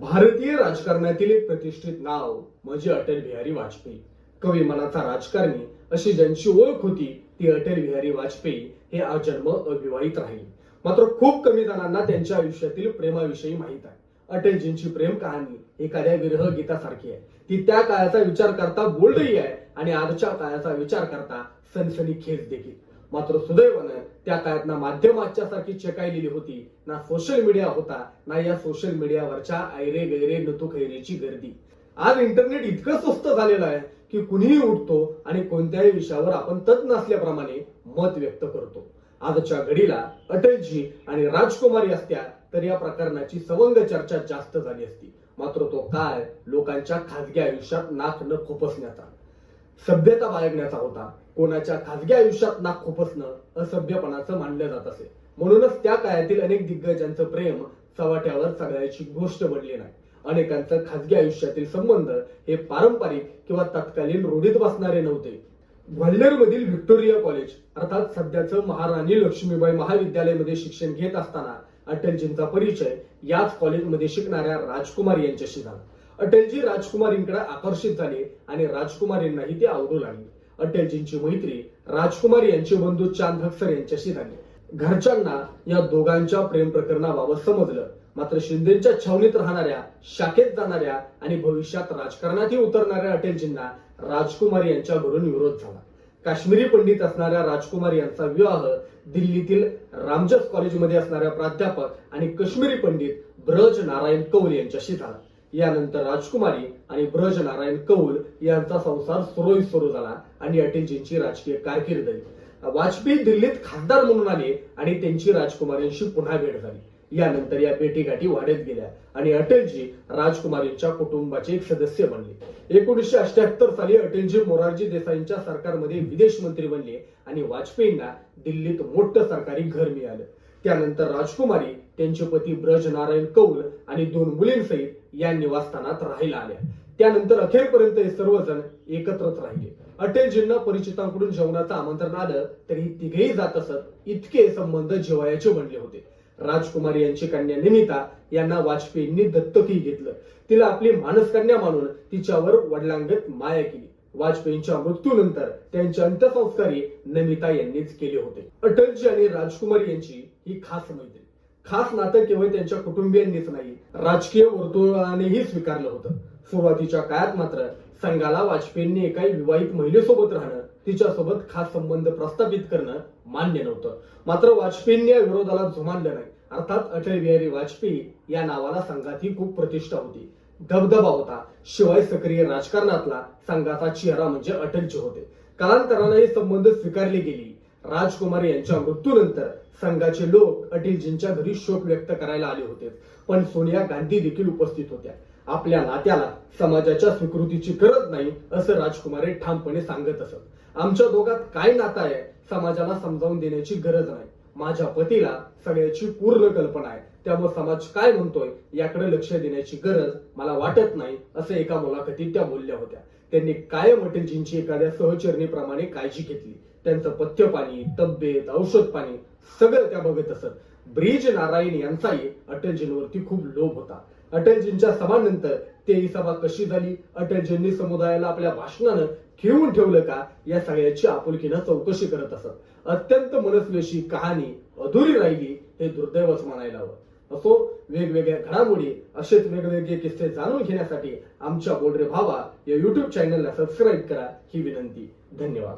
भारतीय राजकारणातील एक प्रतिष्ठित नाव म्हणजे अटल बिहारी वाजपेयी. कवी मनाचा राजकारणी अशी ज्यांची ओळख होती ती अटल बिहारी वाजपेयी हे आजन्म अविवाहित राहिले. मात्र खूप कमी जणांना त्यांच्या आयुष्यातील प्रेमाविषयी माहीत आहे. अटलजींची प्रेम कहाणी एखाद्या विरह गीतासारखी आहे. ती त्या काळाचा विचार करता बोल्डही आहे आणि आजच्या काळाचा विचार करता सनसनी खेच देखील. मात्र सुदैवानं त्या काळात ना माध्यमाच्या सारखी चेकायलेली होती ना सोशल मीडिया होता ना या सोशल मीडियावरच्या ऐरे गैरे नतुखैरेची गर्दी. आज इंटरनेट इतकं स्वस्त झालेलं आहे की कुणीही उठतो आणि कोणत्याही विषयावर आपण तज्ञ असल्याप्रमाणे मत व्यक्त करतो. आजच्या घडीला अटलजी आणि राजकुमारी असत्या तर या प्रकरणाची सवंग चर्चा जास्त झाली असती. मात्र तो काळ लोकांच्या खाजगी आयुष्यात नाक न खुपसण्याचा. सभ्यता बाळगण्याचा होता. कोणाच्या खाजगी आयुष्यात नाक खुपसणं असभ्यपणाचं मानलं जात असे. म्हणूनच त्या काळातील अनेक दिग्गजांचं प्रेम चव्हाट्यावर सगळ्याची गोष्ट बनली नाही. अनेकांचं खासगी आयुष्यातील संबंध हे पारंपरिक किंवा तत्कालीन रूढीत बसणारे नव्हते. ग्वाल्हेर मधील व्हिक्टोरिया कॉलेज अर्थात सध्याचं महाराणी लक्ष्मीबाई महाविद्यालयामध्ये शिक्षण घेत असताना अटलजींचा परिचय याच कॉलेजमध्ये शिकणाऱ्या राजकुमार यांच्याशी झाला. अटलजी राजकुमारींकडे आकर्षित झाले आणि राजकुमारींनाही ते आवडू लागले. अटलजींची मैत्री राजकुमार यांचे बंधू चांद हक्सर यांच्याशी झाली. घरच्यांना या दोघांच्या प्रेम प्रकरणाबाबत समजलं. मात्र शिंदेच्या छावणीत राहणाऱ्या शाखेत जाणाऱ्या आणि भविष्यात राजकारणातही उतरणाऱ्या अटलजींना राजकुमार यांच्याकडून विरोध झाला. काश्मीरी पंडित असणाऱ्या राजकुमार यांचा विवाह दिल्लीतील रामजस कॉलेजमध्ये असणाऱ्या प्राध्यापक आणि काश्मीरी पंडित ब्रज नारायण कौल यांच्याशी झाला. यानंतर राजकुमारी आणि ब्रज नारायण कौल यांचा संसार सुरळीत सुरू झाला आणि अटलजींची राजकीय कारकीर्द वाजपेयी दिल्लीत खासदार म्हणून आले आणि त्यांची राजकुमारींशी पुन्हा भेट झाली. यानंतर या भेटीगाठी वाढत गेल्या आणि अटलजी राजकुमारींच्या कुटुंबाचे एक सदस्य बनले. एकोणीसशे अठ्याहत्तर साली अटलजी मोरारजी देसाईंच्या सरकारमध्ये विदेश मंत्री बनले आणि वाजपेयींना दिल्लीत मोठं सरकारी घर मिळालं. त्यानंतर राजकुमारी त्यांचे पती ब्रज नारायण कौल आणि दोन मुलींसहित या निवासस्थानात राहायला आल्या. त्यानंतर अखेरपर्यंत हे सर्वजण एकत्रच राहिले. अटलजींना परिचितांकडून जेवणाचं आमंत्रण आलं तरी तिघेही जात असत इतके संबंध जिवायाचे बनले होते. राजकुमारी यांची कन्या निमिता यांना वाजपेयींनी दत्तकही घेतलं. तिला आपली मानसकन्या मानून तिच्यावर वडिलांगत माया केली. वाजपेयींच्या मृत्यूनंतर त्यांचे अंत्यसंस्कारही नमिता यांनीच केले होते. अटलजी आणि राजकुमारी यांची ही खास मैत्री खास नातं केवळ त्यांच्या कुटुंबियांनीच नाही राजकीय वर्तुळानेही स्वीकारलं होतं. सुरुवातीच्या काळात मात्र संघाला वाजपेयींनी एका विवाहित महिलेसोबत राहणं तिच्यासोबत खास संबंध प्रस्थापित करणं मान्य नव्हतं. मात्र वाजपेयींनी या विरोधाला जुमानलं नाही. अर्थात अटल बिहारी वाजपेयी या नावाला संघात ही खूप प्रतिष्ठा होती. दबदबा होता. शिवाय सक्रिय राजकारणातला संघाचा चेहरा म्हणजे अटलजी होते. कालांतराने हे संबंध स्वीकारले गेली. राजकुमार यांच्या मृत्यूनंतर संघाचे लोक अटलजींच्या घरी शोक व्यक्त करायला आले होते. पण सोनिया गांधी देखील उपस्थित होत्या. आपल्या नात्याला समाजाच्या स्वीकृतीची गरज नाही असं राजकुमारी ठामपणे सांगत असत. आमच्या दोघात काय नातं आहे समाजाला समजावून देण्याची गरज नाही. माझ्या पतीला सगळ्याची पूर्ण कल्पना आहे. त्यामुळे समाज काय म्हणतोय याकडे लक्ष देण्याची गरज मला वाटत नाही असं एका मुलाखतीत त्या बोलल्या होत्या. त्यांनी कायम अटलजींची एखाद्या सहचरणीप्रमाणे काळजी घेतली. त्यांचं पथ्य पाणी तब्येत औषध पाणी सगळं त्या बघत असत. ब्रिज नारायण यांचाही अटलजींवरती खूप लोभ होता. अटलजींच्या सभानंतर ते ही सभा कशी झाली? अटलजींनी समुदायाला आपल्या भाषणानं ठेवून ठेवलं का? या सगळ्याची आपुलकीनं चौकशी करत असत. अत्यंत मनस्वेशी कहाणी अधुरी राहिली हे दुर्दैवच म्हणायला हवं. असो वेगवेगळ्या घडामोडी असेच वेगवेगळे किस्से जाणून घेण्यासाठी आमच्या बोलरे भावा या युट्यूब चॅनलला सबस्क्राईब करा ही विनंती. धन्यवाद.